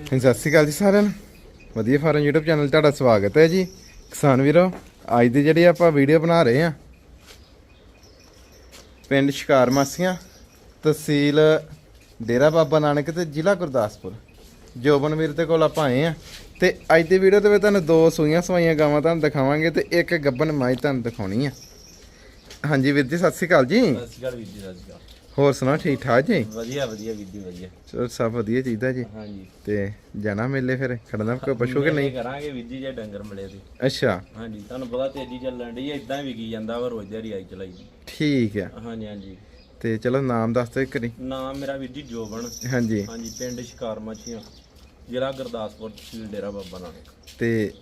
ਹਾਂਜੀ, ਸਤਿ ਸ਼੍ਰੀ ਅਕਾਲ ਜੀ ਸਾਰਿਆਂ ਨੂੰ। ਵਧੀਆ ਫਾਰਮ YouTube ਚੈਨਲ ਤੁਹਾਡਾ ਸਵਾਗਤ ਹੈ ਜੀ। ਕਿਸਾਨ ਵੀਰੋ ਅੱਜ ਦੀ ਜਿਹੜੀ ਆਪਾਂ ਵੀਡੀਓ ਬਣਾ ਰਹੇ ਹਾਂ ਪਿੰਡ ਸ਼ਿਕਾਰ ਮਾਸੀਆਂ ਤਹਿਸੀਲ ਡੇਰਾ ਬਾਬਾ ਨਾਨਕ ਤੇ ਜ਼ਿਲ੍ਹਾ ਗੁਰਦਾਸਪੁਰ। ਜੋਬਨ ਵੀਰ ਦੇ ਕੋਲ ਆਪਾਂ ਆਏ ਆ ਤੇ ਅੱਜ ਦੀ ਵੀਡੀਓ ਦੇ ਵਿੱਚ ਤੁਹਾਨੂੰ ਦੋ ਸੂਈਆਂ ਸਵਾਈਆਂ ਗਾਵਾਂ ਤੁਹਾਨੂੰ ਦਿਖਾਵਾਂਗੇ ਤੇ ਇੱਕ ਗੱਬਨ ਮਾਈ ਤੁਹਾਨੂੰ ਦਿਖਾਉਣੀ ਆ। ਹਾਂਜੀ ਵੀਰ ਜੀ ਸਤਿ ਸ਼੍ਰੀ ਅਕਾਲ ਜੀ। ਸਤਿ ਸ਼੍ਰੀ ਅਕਾਲ ਵੀਰ ਜੀ ਸਤਿ ਸ਼੍ਰੀ ਅਕਾਲ। ਹੋਰ ਸੁਣਾਓ ਠੀਕ ਠਾਕ ਜੀ? ਵਧੀਆ ਵਧੀਆ ਵੀਰ ਜੀ ਵਧੀਆ। ਚਲੋ ਸਭ ਵਧੀਆ ਚਾਹੀਦਾ ਜੀ। ਹਾਂਜੀ। ਤੇ ਜਾਣਾ ਮੇਲੇ ਫਿਰ? ਖੜਨਾ ਕੋਈ ਪਸ਼ੂ ਕਿ ਨਹੀਂ? ਕਰਾਂਗੇ ਵੀਰ ਜੀ ਜੇ ਡੰਗਰ ਮਿਲੇ ਤੇ। ਅੱਛਾ। ਹਾਂਜੀ ਤੁਹਾਨੂੰ ਪਤਾ ਤੇਜ਼ੀ ਚੱਲਣ ਡਈ ਇਦਾਂ ਵਿਕੀ ਜਾਂਦਾ ਵਾ ਰੋਜ਼ ਦਿਹਾੜੀ ਆਈ ਚਲਾਈ ਠੀਕ ਆ। ਹਾਂਜੀ ਹਾਂਜੀ। ਤੇ ਚਲੋ ਨਾਮ ਦੱਸ ਦਿਓ ਇੱਕ ਵਾਰੀ। ਨਾਮ ਮੇਰਾ ਵੀਰ ਜੀ ਜੋਬਨ। ਹਾਂਜੀ। ਹਾਂਜੀ ਪਿੰਡ ਸ਼ਿਕਾਰ ਮੱਛੀਆਂ ਜ਼ਿਲ੍ਹਾ ਗੁਰਦਾਸਪੁਰ ਤਹਿਸੀਲ ਡੇਰਾ ਬਾਬਾ ਨਾਨਕ। ਤੇ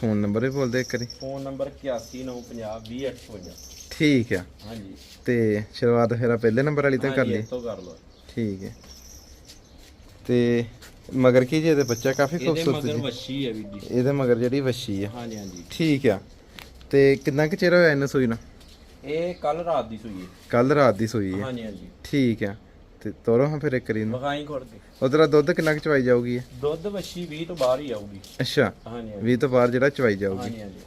ਫੋਨ ਨੰਬਰ ਵੀ ਬੋਲ ਦਿਓ ਇੱਕ ਵਾਰੀ। ਫੋਨ ਨੰਬਰ 8195020855 ਠੀਕ ਆ। ਹਾਂਜੀ। ਤੇ ਸ਼ੁਰੂਆਤ ਫਿਰ ਆ ਪਹਿਲੇ ਨੰਬਰ ਵਾਲੀ ਤੋਂ ਕਰ ਲਈ। ਇੱਥੋਂ ਕਰ ਲਓ। ਠੀਕ ਹੈ ਤੇ ਮਗਰ ਕੀ ਜੀ ਇਹਦੇ ਬੱਚਾ ਕਾਫੀ ਇਹਦੇ ਖੂਬਸੂਰਤ ਮਗਰ ਜੀ। ਵੱਛੀ ਹੈ ਵੀਰ ਜੀ। ਇਹਦੇ ਮਗਰ ਜਿਹੜੀ ਵੱਛੀ ਆ। ਹਾਂਜੀ ਹਾਂਜੀ। ਠੀਕ ਆ। ਤੇ ਕਿੰਨਾ ਕੁ ਚਿਰ ਹੋਇਆ ਇਹਨੂੰ ਸੂਈ ਨੂੰ? ਇਹ ਕੱਲ ਰਾਤ ਦੀ ਸੂਈ ਹੈ ਕੱਲ ਰਾਤ ਦੀ ਸੂਈ ਆ ਹਾਂਜੀ ਹਾਂਜੀ। ਠੀਕ ਆ। ਤੇ ਤੋਰੋ ਹਾਂ ਫਿਰ ਇੱਕ ਵਾਰੀ ਨੂੰ ਮਖਾਈ ਖੋੜ ਕੇ। ਉਧਰ ਦੁੱਧ ਕਿੰਨਾ ਕੁ ਚਵਾਈ ਜਾਊਗੀ? ਦੁੱਧ ਵੱਛੀ 20 ਤੋਂ ਬਾਹਰ ਹੀ ਆਊਗੀ। ਅੱਛਾ। ਹਾਂਜੀ ਹਾਂਜੀ। 20 ਤੋਂ ਬਾਅਦ ਜਿਹੜਾ ਚਵਾਈ ਜਾਊਗੀ। ਹਾਂਜੀ ਹਾਂਜੀ।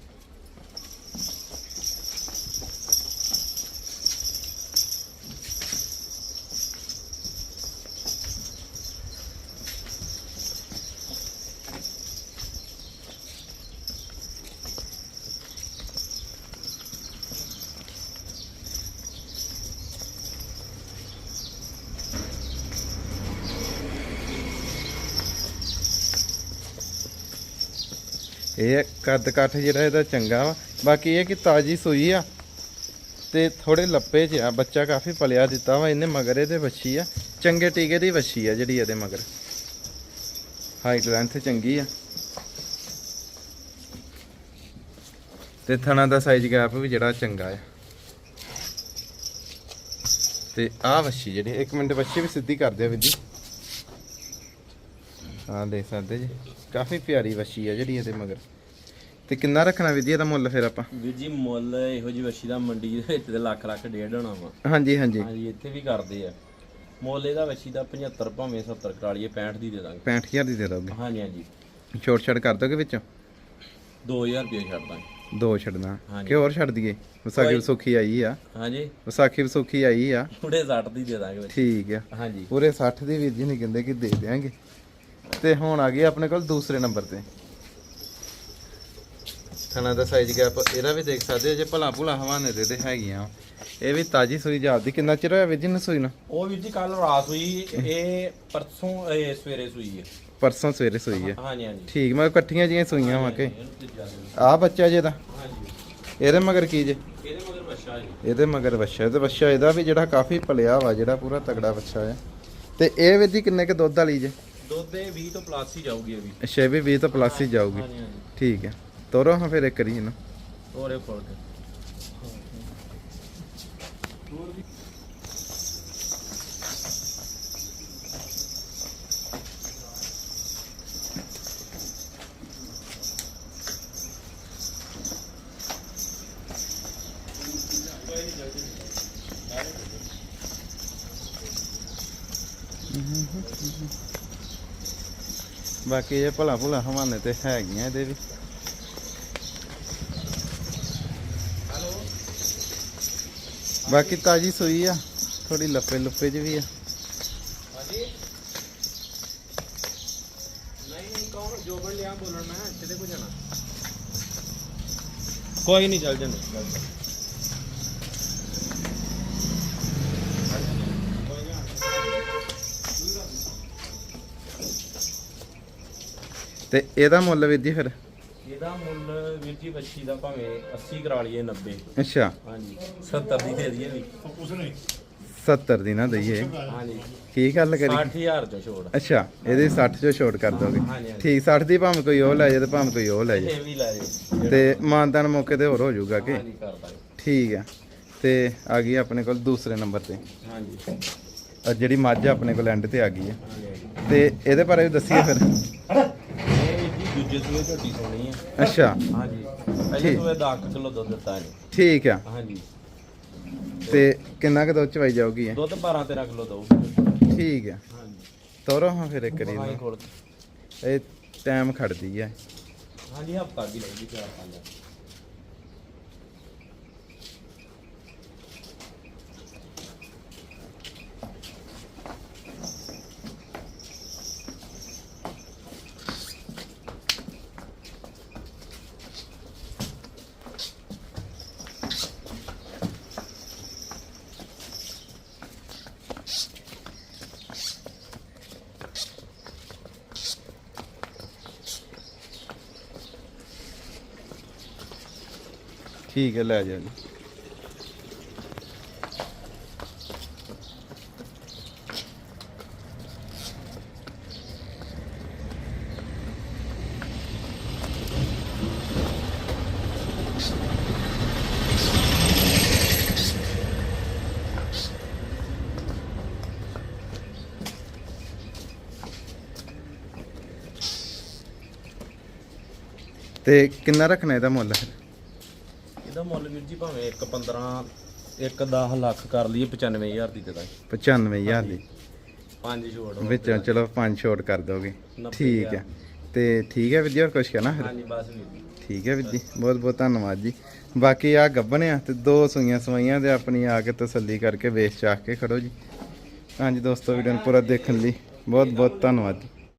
ਇਹ ਕੱਦ ਕੱਠ ਜਿਹੜਾ ਇਹਦਾ ਚੰਗਾ ਵਾ। ਬਾਕੀ ਇਹ ਕਿ ਤਾਜੀ ਸੂਈ ਆ ਤੇ ਥੋੜੇ ਲੱਪੇ 'ਚ ਆ। ਬੱਚਾ ਕਾਫੀ ਪਲਿਆ ਦਿੱਤਾ ਵਾ, ਇਹਨੇ ਮਗਰ ਇਹਦੇ ਵੱਛੀ ਆ। ਚੰਗੇ ਟੀਕੇ ਦੀ ਵੱਛੀ ਆ ਜਿਹੜੀ ਇਹਦੇ ਮਗਰ। ਹਾਈਟ ਲੈਂਥ ਚੰਗੀ ਆ। ਤੇ ਥਣਾ ਦਾ ਸਾਈਜ਼ ਗੈਪ ਵੀ ਜਿਹੜਾ ਚੰਗਾ ਆ। ਤੇ ਆਹ ਵੱਛੀ ਜਿਹੜੀ, ਇੱਕ ਮਿੰਟ ਵੱਛੀ ਵੀ ਸਿੱਧੀ ਕਰ ਦਿਓ ਵੀਰ ਜੀ। ਹਾਂ ਦੇਖ ਸਕਦੇ ਜੀ। ਕਾਫੀ ਪਿਆਰੀ ਵੱਛੀ ਆ ਜਿਹੜੀ ਇਹਦੇ ਮਗਰ। ਤੇ ਕਿੰਨਾ ਰੱਖਣਾ ਵੀਰ ਜੀ ਇਹਦਾ ਮੁੱਲ ਫਿਰ ਆਪਾਂ? ਵੀਰ ਜੀ ਮੁੱਲ ਇਹੋ ਜੀ ਵੱਛੀ ਦਾ ਮੰਡੀ ਦੇ ਵਿੱਚ ਤੇ ਲੱਖ ਲੱਖ ਡੇਢ ਹੋਣਾ ਵਾ। ਹਾਂਜੀ ਹਾਂਜੀ। ਹਾਂਜੀ ਇੱਥੇ ਵੀ ਕਰਦੇ ਆ। ਮੁੱਲ ਇਹਦਾ ਵੱਛੀ ਦਾ 75 ਭਾਵੇਂ 70 ਕਰਾ ਲਈਏ 65 ਦੀ ਦੇ ਦਾਂਗੇ। 65000 ਦੀ ਦੇ ਦੋਗੇ? ਹਾਂਜੀ ਹਾਂਜੀ। ਛੋਟ ਛੜ ਕਰ ਦੋਗੇ ਵਿੱਚੋਂ? 2000 ਰੁਪਏ ਛੱਡ ਦਾਂਗੇ। ਦੋ ਛੱਡਣਾ। ਕਿ ਹੋਰ ਛੱਡ ਦਈਏ? ਵਿਸਾਖੀ ਵਿਸੁਖੀ ਆਈ ਆ। ਹਾਂਜੀ। ਵਿਸਾਖੀ ਵਿਸੁਖੀ ਆਈ ਆ। ਥੋੜੇ 60 ਦੀ ਦੇ ਦਾਂਗੇ। ਠੀਕ ਆ। ਹਾਂਜੀ। ਪੂਰੇ 60 ਦੀ ਵੀਰ ਜੀ ਨਹੀਂ ਕਹਿੰਦੇ ਕਿ ਦੇ ਦਿਆਂਗੇ। ਤੇ ਹੁਣ ਆ ਗਏ ਆਪਣੇ ਕੋਲ ਦੂਸਰੇ ਨੰਬਰ ਤੇ। ਥਣਾ ਦਾ ਸਾਈਜ਼ ਗੈਪ ਇਹਦਾ ਵੀ ਦੇਖ ਸਕਦੇ ਹੋ ਜੇ ਭਲਾ ਭੁਲਾ ਹਵਾਨੇ ਦੇ ਤੇ ਹੈਗੀਆਂ। ਇਹ ਵੀ ਤਾਜੀ ਸੂਈ ਜਾਂਦੀ ਕਿੰਨਾ ਚਿਰ ਹੋਇਆ ਵੀਰ ਜੀ ਨੂੰ ਸੂਈ ਨੂੰ? ਉਹ ਵੀਰ ਜੀ ਕੱਲ ਰਾਤ ਹੋਈ ਇਹ ਪਰਸੋਂ ਇਹ ਸਵੇਰੇ ਸੂਈ ਹੈ। ਪਰਸੋਂ ਸਵੇਰੇ ਸੂਈ ਹੈ। ਹਾਂਜੀ ਹਾਂਜੀ। ਠੀਕ ਮੈਂ ਇਕੱਠੀਆਂ ਜੀਆਂ ਸੂਈਆਂ ਵਾ ਕੇ। ਆ ਬੱਚਾ ਜੇ ਦਾ ਹਾਂਜੀ। ਇਹਦੇ ਮਗਰ ਕੀ ਜੇ? ਇਹਦੇ ਮਗਰ ਵੱਛਾ ਜੀ। ਇਹਦੇ ਮਗਰ ਵੱਛਾ ਤੇ ਵੱਛਾ ਇਹਦਾ ਵੀ ਜਿਹੜਾ ਕਾਫੀ ਪਲਿਆ ਵਾ ਜਿਹੜਾ ਪੂਰਾ ਤਗੜਾ ਵੱਛਾ ਹੈ। ਤੇ ਇਹ ਵੀਰ ਜੀ ਕਿੰਨੇ ਕ ਦੁੱਧ ਵਾਲੀ ਜੇ? ਦੁੱਧ ਇਹ 20 ਤੋਂ ਪਲੱਸ ਹੀ ਜਾਊਗੀ ਵੀ। ਅੱਛਾ ਇਹ ਵੀ 20 ਤੋਂ ਪਲੱਸ ਹੀ ਜਾਊਗੀ। ਹਾਂਜੀ ਹਾਂਜੀ। ਠੀਕ ਹੈ। ਤੋਰੋ ਹਾਂ ਫਿਰ ਇੱਕ ਕਰੀ ਇਹਨੂੰ। ਹੋਰ ਇਹ ਫੋੜ ਕੇ ਬਾਕੀ ਇਹ ਭਲਾ ਭੁਲਾ ਹਵਾਨੇ ਤੇ ਹੈਗੀਆਂ ਇਹਦੇ ਵੀ। ਬਾਕੀ ਤਾਜੀ ਸੂਈ ਆ ਥੋੜੀ ਲੱਪੇ ਲੁੱਪੇ ਚ ਵੀ ਆ। ਹਾਂਜੀ? ਨਹੀਂ ਨਹੀਂ, ਕੌਣ? ਜੋਬਨ ਲਿਆ, ਬੋਲਣ ਮੈਂ ਕਿਤੇ ਕੋ ਜਾਣਾ। ਕੋਈ ਨਹੀਂ, ਚੱਲ ਜਾਂਦੇ। ਤੇ ਇਹਦਾ ਮੁੱਲ ਵੀਰ ਜੀ ਫਿਰ? ਇਹਦਾ ਮੁੱਲ ਵੀਰ ਜੀ ਬੱਚੀ ਦਾ ਭਾਵੇਂ 80 ਕਰਾ ਲਈਏ 90 ਅੱਛਾ। ਹਾਂਜੀ 70 ਦੀ ਦੇ ਦਈਏ ਵੀ। 70 ਦੀ ਨਾ ਦਈਏ। ਹਾਂਜੀ। ਕੀ ਗੱਲ ਕਰੀ 60000 ਚੋਂ ਛੋੜ। ਅੱਛਾ ਇਹਦੇ 60 ਚੋਂ ਛੋਟ ਕਰ ਦੋਗੇ ਠੀਕ 60 ਦੀ ਭਾਵੇਂ ਕੋਈ ਉਹ ਲੈ ਜਾਏ ਤੇ ਭਾਵੇਂ ਕੋਈ ਉਹ ਲੈ ਜਾਏ। ਇਹ ਵੀ ਲੈ ਜਾਓ ਤੇ ਮਾਨਦਾਨ ਮੌਕੇ ਤੇ ਹੋਰ ਹੋ ਜਾਊਗਾ ਕਿ? ਠੀਕ ਆ। ਤੇ ਆ ਗਈ ਆਪਣੇ ਕੋਲ ਦੂਸਰੇ ਨੰਬਰ ਤੇ। ਹਾਂਜੀ। ਜਿਹੜੀ ਮੱਝ ਆਪਣੇ ਕੋਲ ਐਂਡ ਤੇ ਆ ਗਈ ਹੈ। ਤੇ ਇਹਦੇ ਬਾਰੇ ਵੀ ਦੱਸੀਏ ਫਿਰ। ਜੀ ਦੂਜੇ ਸੂਏ ਝੋਟੀ ਸੋਣੀ ਹੈ ਅੱਛਾ। ਹਾਂਜੀ। ਪਹਿਲੇ ਸੂਏ 10 ਕਿਲੋ ਦੁੱਧ ਦਿੱਤਾ ਇਹਨੇ ਠੀਕ ਆ। ਹਾਂਜੀ। ਤੇ ਕਿੰਨਾ ਕੁ ਦੁੱਧ ਚਵਾਈ ਜਾਊਗੀ ਇਹ? ਦੁੱਧ 12 13 ਕਿਲੋ ਦਊ। ਠੀਕ ਆ। ਹਾਂਜੀ। ਤੋਰੋ ਹਾਂ ਫਿਰ ਇੱਕ ਇਹ ਟਾਈਮ ਖੜਦੀ ਹੈ ਹਾਂਜੀ ਹਫਤਾ ਕੀ ਲੱਗਦੀ ਚਾਰ ਪੰਜ। ਠੀਕ ਹੈ ਲੈ ਜਾਓ ਜੀ। ਤੇ ਕਿੰਨਾ ਰੱਖਣਾ ਇਹਦਾ ਮੁੱਲ ਫਿਰ? ਇਹਦਾ ਮੁੱਲ ਵੀਰ ਜੀ ਭਾਵੇਂ 1 15 1 10 ਲੱਖ ਕਰ ਲਈਏ 95000 ਦੀ ਦੇ ਦਾਂਗੇ। 95000 ਦੀ? ਪੰਜ ਛੋੜ ਵਿੱਚੋਂ ਚਲੋ ਪੰਜ ਛੋਟ ਕਰ ਦੋਗੇ। ਠੀਕ ਹੈ। ਤੇ ਠੀਕ ਹੈ ਹੋਰ ਕੁਝ ਕਹਿਣਾ ਫਿਰ? ਹਾਂਜੀ ਬਸ ਵੀਰ ਜੀ। ਠੀਕ ਹੈ ਵੀਰ ਜੀ ਬਹੁਤ ਬਹੁਤ ਧੰਨਵਾਦ ਜੀ। ਬਾਕੀ ਆ ਗੱਬਨ ਆ ਤੇ ਦੋ ਸੂਈਆਂ ਸਵਾਈਆਂ ਤੇ ਆਪਣੀ ਆ ਕੇ ਤਸੱਲੀ ਕਰਕੇ ਵੇਚ ਚਾਖ ਕੇ ਖੜੋ ਜੀ। ਹਾਂਜੀ ਦੋਸਤੋ ਵੀਡੀਓ ਨੂੰ ਪੂਰਾ ਦੇਖਣ ਲਈ ਬਹੁਤ ਬਹੁਤ ਧੰਨਵਾਦ ਜੀ।